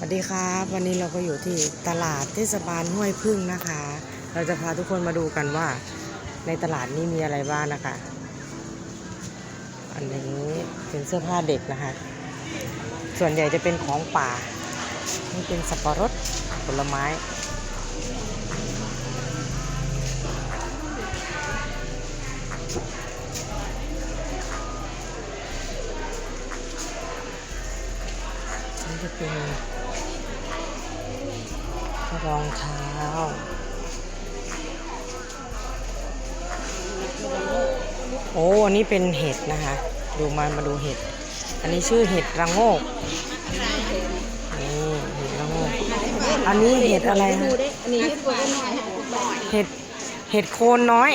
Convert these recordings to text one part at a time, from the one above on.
สวัสดีครับวันนี้เราก็อยู่ที่ตลาดเทศบาลห้วยพึ่งนะคะ เราจะพาทุกคนมาดูกันว่า ในตลาดนี้มีอะไรบ้างนะคะ อันนี้เป็นเสื้อผ้าเด็กนะคะ ส่วนใหญ่จะเป็นของป่านี่เป็นสับปะรดผลไม้ นี่จะเป็น รองเท้า โอ้ อันนี้เป็นเห็ดนะคะ ดูมามาดูเห็ด อันนี้ชื่อเห็ดระโงกนี่เห็ดระโงก อันนี้เห็ดอะไรนะอันนี้ตัวน้อยบ่อยเห็ดเห็ดโคนน้อย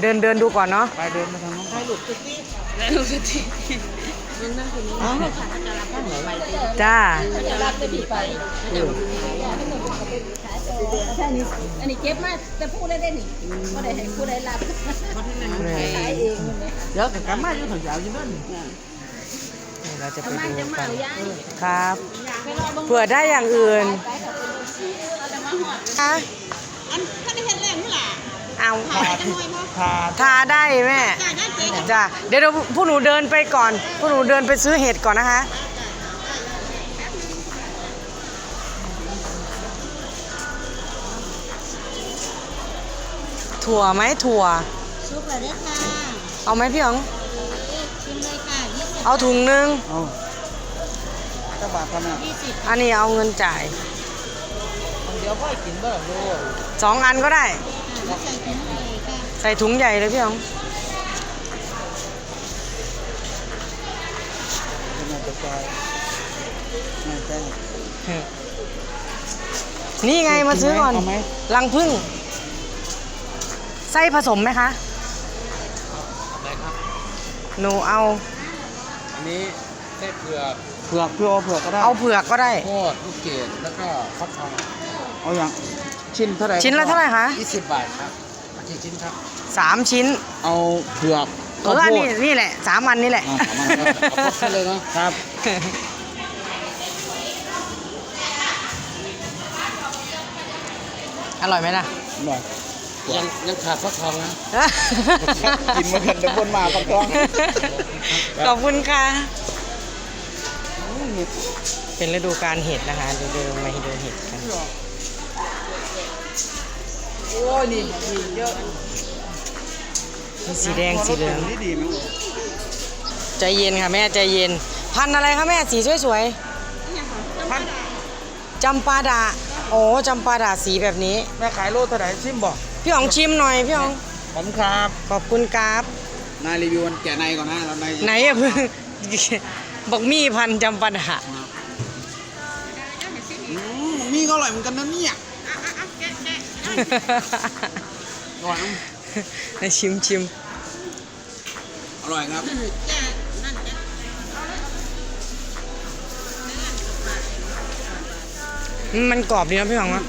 เดินเดินดูก่อนเนาะไปเดินมาทางนู้นแล้วลูกสตินั่นนั่งคนนี้อ๋อค่ะจะรับข้างไหนไปจ้าจะรับไปผีไปอันนี้เก็บมาแต่พูดได้ได้หนิก็ได้ให้ผู้ใดรับขายเองเดี๋ยวแต่กันมาอยู่ถอยาวอยู่นั่นเราจะไปดูกันครับเผื่อได้อย่างอื่นออะอันท่านได้เห็นแรงมั้ยล่ะ เอาขายกันหน่อยมั้ยพาทาได้แม่จ่ายได้เจ๊จ้าเดี๋ยวเราพวกหนูเดินไปก่อนพวกหนูเดินไปซื้อเห็ดก่อนนะคะถั่วไหมถั่วซุปเลยได้ค่ะเอาไหมพี่อ๋องชิมเลยค่ะยี่สิบเอาถุงนึงเอาเจ้าบาทกันนะยี่สิบอันนี้เอาเงินจ่ายเดี๋ยวพ่อกินบ้างลูกสองอันก็ได้ ใส่ถุงเลยค่ะใส่ถุงใหญ่เลยพี่อ๋องเป็นไงจะซอยไม่ใช่นี่ไงมาซื้อก่อนเอาไหมลังพึ่ง ไส้ผสมไหมคะอะไรครับหนูเอา อันนี้ไส้เผือกเผือกเพื่อเอาเผือกก็ได้ เอาเผือกก็ได้โคตรลูกเกดแล้วก็ฟักทองเอาอย่าง ชิ้นเท่าไหร่ชิ้นละเท่าไหร่คะ20บาทครับเอากี่ชิ้นครับ สามชิ้นเอาเผือกเอออันนี้นี่แหละสามอันนี่แหละ อะเอามาเอาพวกขึ้นเลยเนาะครับ อร่อยไหมล่ะ หน่อยยังยังขาดฟักทองนะ กินมากันจะบนมาปักตอง ขอบคุณค่ะ เป็นฤดูการเห็ดนะคะเดี๋ยวเดินมาดูเห็ดกัน โอ้ยนี่นี่เยอะมีสีแดงสีเหลือง นี่ดีไหมใจเย็นค่ะแม่ใจเย็น พันธุ์อะไรคะแม่สีสวยๆพันจำปาดาโอ้จำปาดาสีแบบนี้ แม่ขายโลเท่าไหร่ชิมบอกพี่อ๋องชิมหน่อยพี่อ๋องผมครับขอบคุณครับนายรีวิวมันแกะในก่อนนะแล้วในไหนอะเพิ่งบอกมีพันธุ์จำปาดาอืมนี่ก็อร่อยเหมือนกันนะเนี่ยอ ร่อยมั้ยไหนชิมชิมอร่อยครับ มันกรอบดีนะพี่อ๋องอะ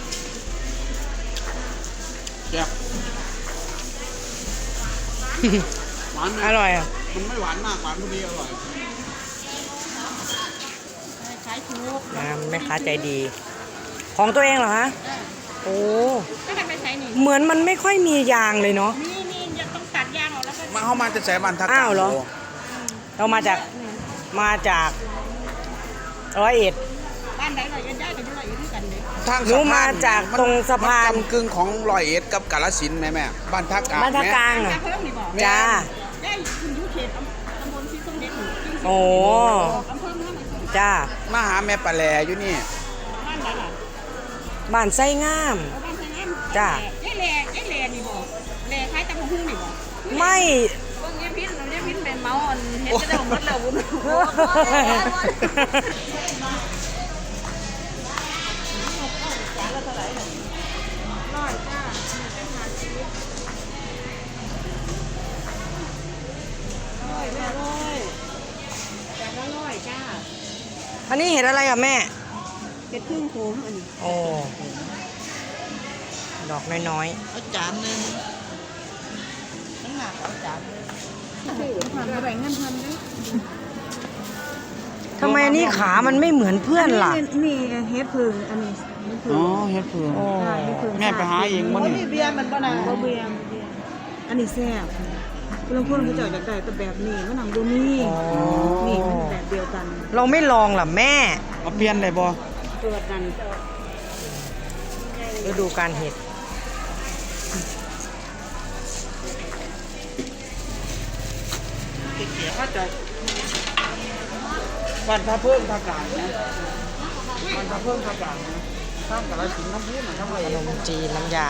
แซ่บหวานไหมอร่อยอะ มันไม่หวานมาก หวานพอดีอร่อยขายถูกอ่าแม่ค้าใจดี ของตัวเองเหรอฮะ โอ้ก็ทำไปใช้นี่เหมือนมันไม่ค่อยมียางเลยเนาะนี่นี่จะต้องตัดยางออกแล้วก็มาเข้ามาจะใส่บันทักอ้าวเหรอ เรามาจากมาจากร้อยเอ็ด บ้านไหนเราจะย้ายกันอยู่เราอยู่ด้วยกันเลยทางหนูมาจากตรงสะพาน มักำกึ่งของลอยเอ็ดกับกาลสินธุ์แม่แม่บ้านท่ากลางบ้านท่ากลางมาอะเพิ่มนี่บอกจ้า ได้คุณยุเขตตำบลที่สมเด็จหนูโอ้ อำเภอเมืองจ้า มาหาแม่ปลาแลอยู่นี่บ้านไหนล่ะ บ้านไส้งามบ้านไทยงามจ้ายายแหล่ยายแหล่นี่บอกแหล่คล้ายตำบักหุ่งนี่บอกไม่เบิ่งยายพิษเรายายพิษเป็นเมาอ่อนเห็นจะได้หมดแล้วบุญร้อยจ้าเป็นหาชีวิตร้อยแม่ร้อยแต่ละร้อยจ้าอันนี้เห็นอะไรอะแม่ เป็นครึ่งโค้งอันนี้โอ้ ดอกน้อยเอาจานหนึ่งๆซื้อผ่านกระแบ่งเงินพันด้วยทำไมอันนี่ขามันไม่เหมือนเพื่อนล่ะ นี่เฮ็ดพึ่งอันนี้นี่พึ่งอ๋อเฮ็ดเผือก โอ้แม่ไปหาเองบ่นี่เบียร์มันบ่นะบ่เบียร์เบียร์อันนี้แซ่บคุณลงพูดเขาเจ้าอยากได้แต่แบบนี้มันหนังบ่มีอ๋อ นี่มันแบบเดียวกัน เราไม่ลองล่ะแม่ เอาเปลี่ยนได้บ่ ตัวกันฤดูการเห็ดเกียมาจากบ้านพระเพิ่มภาคกลางนะบ้านพระเพิ่มภาคกลางนะทางกาฬสินธุ์น้ำพุน่ะทำไรขนมจีนน้ำยา